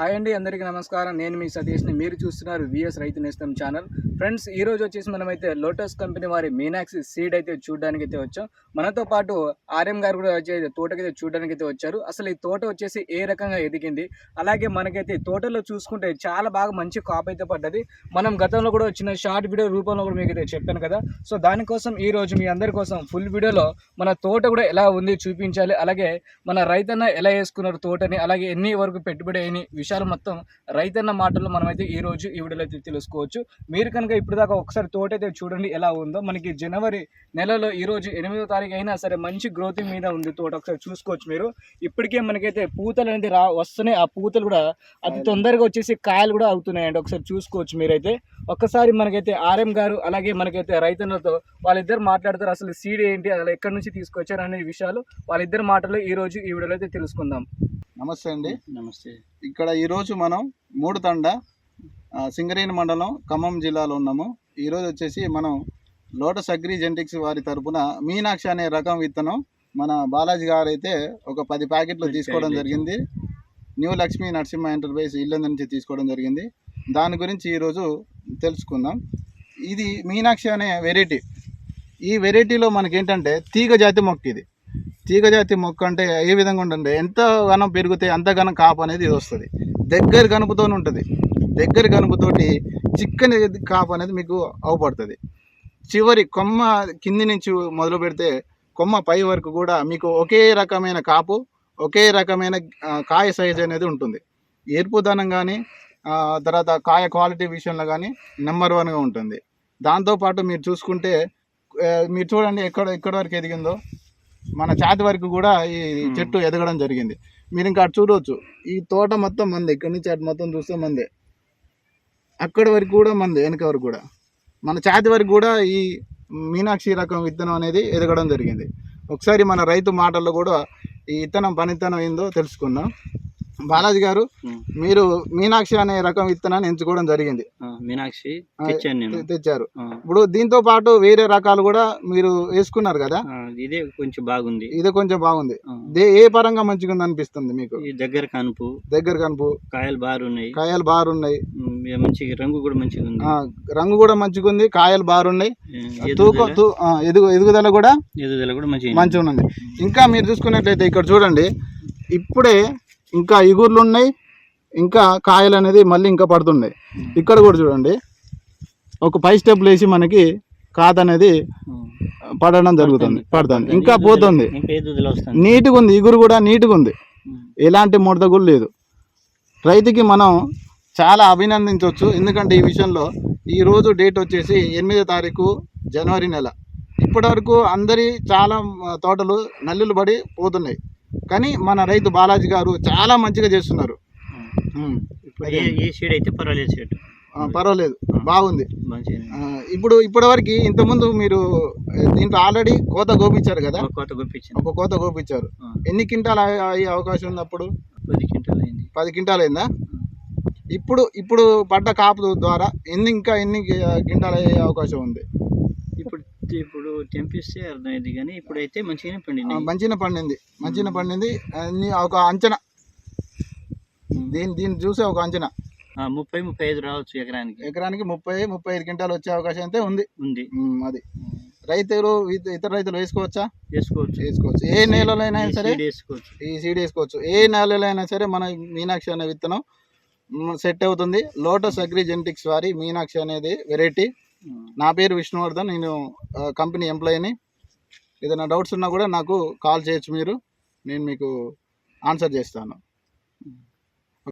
Hi అండి అందరికీ నమస్కారం. నేను మీ సతీష్ని. మీరు చూస్తున్నారు విఎస్ రైతు నేస్తం ఛానల్. ఫ్రెండ్స్ ఈ రోజు వచ్చేసి మనమైతే లోటస్ కంపెనీ వారి మీనాక్సి సీడ్ అయితే చూడడానికి అయితే వచ్చాం. మనతో పాటు ఆర్ఎం గారు కూడా వచ్చే తోటకైతే చూడడానికి అయితే వచ్చారు. అసలు ఈ తోట వచ్చేసి ఏ రకంగా ఎదిగింది? అలాగే మనకైతే తోటలో చూసుకుంటే చాలా బాగా మంచి కాప్ అయితే పడ్డది. మనం గతంలో కూడా వచ్చిన షార్ట్ వీడియో రూపంలో కూడా మీకు అయితే చెప్పాను కదా. సో దానికోసం ఈ రోజు మీ అందరి కోసం ఫుల్ వీడియోలో మన తోట కూడా ఎలా ఉంది చూపించాలి. అలాగే మన రైతన్న ఎలా వేసుకున్నారు తోటని అలాగే ఎన్ని వరకు పెట్టుబడి అయిన విషయాలు మొత్తం రైతన్న మాటల్లో మనమైతే ఈ రోజు ఈ వీడియోలో అయితే తెలుసుకోవచ్చు. మీరు కనుక ఇప్పుడు దాకా ఒకసారి తోట అయితే చూడండి ఎలా ఉందో. మనకి జనవరి నెలలో ఈ రోజు ఎనిమిదో తారీఖు అయినా సరే మంచి గ్రోత్ మీద ఉంది తోట. ఒకసారి చూసుకోవచ్చు మీరు. ఇప్పటికే మనకైతే పూతలు అనేది రా వస్తున్నాయి. ఆ పూతలు కూడా అతి తొందరగా వచ్చేసి కాయలు కూడా అవుతున్నాయండి. ఒకసారి చూసుకోవచ్చు మీరైతే. ఒక్కసారి మనకైతే ఆర్ఎం గారు అలాగే మనకైతే రైతన్నలతో వాళ్ళిద్దరు మాట్లాడతారు. అసలు సీడ్ ఏంటి? అసలు ఎక్కడి నుంచి తీసుకొచ్చారు? అనే విషయాలు వాళ్ళిద్దరి మాటలు ఈ రోజు ఈ వీడియోలో అయితే తెలుసుకుందాం. నమస్తే అండి. నమస్తే. ఇక్కడ ఈరోజు మనం మూడు తండ సింగరేణి మండలం ఖమ్మం జిల్లాలో ఉన్నాము. ఈరోజు వచ్చేసి మనం లోటస్ అగ్రి జెంటిక్స్ వారి తరపున మీనాక్షి అనే రకం విత్తనం మన బాలాజీ గారు అయితే ఒక పది ప్యాకెట్లు తీసుకోవడం జరిగింది. న్యూ లక్ష్మీ నరసింహ ఎంటర్ప్రైజ్ ఇల్లు నుంచి తీసుకోవడం జరిగింది. దాని గురించి ఈరోజు తెలుసుకుందాం. ఇది మీనాక్షి అనే వెరైటీ. ఈ వెరైటీలో మనకి ఏంటంటే తీగ జాతి మొక్క ఇది. తీగ జాతి మొక్క అంటే ఏ విధంగా ఉంటుంది ఎంత ఘనం పెరిగితే అంత ఘనం కాపు అనేది వస్తుంది. దగ్గర గనుపుతోనే ఉంటుంది. దగ్గర గనుపుతోటి చిక్కని కాపు అనేది మీకు అవపడుతుంది. చివరి కొమ్మ కింది నుంచి మొదలు పెడితే కొమ్మ పై వరకు కూడా మీకు ఒకే రకమైన కాపు ఒకే రకమైన కాయ సైజ్ అనేది ఉంటుంది. ఎరుపుదనం కానీ తర్వాత కాయ క్వాలిటీ విషయంలో కానీ నెంబర్ వన్గా ఉంటుంది. దాంతోపాటు మీరు చూసుకుంటే మీరు చూడండి ఎక్కడ ఎక్కడి వరకు ఎదిగిందో. మన ఛాతి వరకు కూడా ఈ చెట్టు ఎదగడం జరిగింది. మీరు ఇంకా అటు చూడవచ్చు ఈ తోట మొత్తం మందే. ఇక్కడి నుంచి అటు మొత్తం చూస్తే మందే. అక్కడి వరకు కూడా మందే వెనక వరకు కూడా. మన ఛాతి వరకు కూడా ఈ మీనాక్షి రకం విత్తనం అనేది ఎదగడం జరిగింది. ఒకసారి మన రైతు మాటల్లో కూడా ఈ విత్తనం పనిత్తనం ఏందో తెలుసుకుందాం. బాలాజీ గారు. మీరు మీనాక్షి అనే రకం విత్తనాన్ని ఎంచుకోవడం జరిగింది. మీనాక్షి తెచ్చారు. ఇప్పుడు దీంతో పాటు వేరే రకాలు కూడా మీరు వేసుకున్నారు కదా? ఇదే కొంచెం బాగుంది. ఇది కొంచెం బాగుంది. ఏ పరంగా మంచిగా ఉంది అనిపిస్తుంది మీకు? దగ్గర కనుపు దగ్గర కనుపు కాయలు బారున్నాయి కాయలు బారున్నాయి మంచిగా రంగు కూడా మంచిగా ఉంది. రంగు కూడా మంచిగా ఉంది కాయలు బారున్నాయి తూకం ఎదుగు ఎదుగుదల కూడా ఎదుగుదల కూడా మంచిగా ఉంది. ఇంకా మీరు చూసుకున్నట్లయితే ఇక్కడ చూడండి ఇప్పుడే ఇంకా ఇగుర్లు ఉన్నాయి ఇంకా కాయలు అనేది మళ్ళీ ఇంకా పడుతున్నాయి. ఇక్కడ కూడా చూడండి ఒక పై స్టెప్లు వేసి మనకి కాత అనేది పడడం జరుగుతుంది పడుతుంది. ఇంకా పోతుంది. నీట్గా ఉంది ఇగురు కూడా నీట్గా ఉంది. ఎలాంటి ముడత కూడా లేదు. రైతుకి మనం చాలా అభినందించవచ్చు. ఎందుకంటే ఈ విషయంలో ఈ రోజు డేట్ వచ్చేసి ఎనిమిదో తారీఖు జనవరి నెల. ఇప్పటివరకు అందరి చాలా తోటలు నల్లులు పడి పోతున్నాయి. కానీ మన రైతు బాలాజీ గారు చాలా మంచిగా చేస్తున్నారు. ఏ షేడ్ అయితే పర్వాలేదు షేడ్. ఆ, పర్వాలేదు. బాగుంది. ఇప్పుడు ఇప్పటివరకు ఇంతకుముందు మీరు దీంట్లో ఆల్రెడీ కోత గోపించారు కదా? కోత గొప్పించింది ఒక కోత గోపించారు. ఎన్ని క్వింటాలు అయ్యే అయ్యే అవకాశం ఉంది అప్పుడు పది క్వింటాలు అయింది. పది క్వింటాలు అయిందా ఇప్పుడు ఇప్పుడు పడ్డ కాపు ద్వారా ఎన్ని ఇంకా ఎన్ని క్వింటాలు అయ్యే అవకాశం ఉంది? ఇప్పుడు ఇప్పుడు తెంపిస్తే అర్థమైంది కానీ ఇప్పుడైతే మంచిగానే ఆ, పండింది మంచిగా పండింది. మంచిగా పండింది. అన్ని ఒక అంచనా. దీన్ని దీన్ని చూసే ఒక అంచనా. ముప్పై ముప్పై ఐదు రావచ్చు ఎకరానికి. ఎకరానికి ముప్పై ముప్పై ఐదు క్వింటాలు వచ్చే అవకాశం అయితే ఉంది. ఉంది. అది. రైతులు ఇత- ఇతర రైతులు వేసుకోవచ్చా? వేసుకోవచ్చు. వేసుకోవచ్చు. ఏ నేలలో అయినా సరే వేసుకోవచ్చు. ఈ సీడ్ వేసుకోవచ్చు. ఏ నేలలో అయినా సరే మన మీనాక్షి అనే విత్తనం సెట్ అవుతుంది. లోటస్ అగ్రి జెనెటిక్స్ వారి మీనాక్షి అనేది వెరైటీ. నా పేరు విష్ణువర్ధన్ నేను కంపెనీ ఎంప్లాయీని ఏదైనా డౌట్స్ ఉన్నా కూడా నాకు కాల్ చేయొచ్చు మీరు. నేను మీకు ఆన్సర్ చేస్తాను.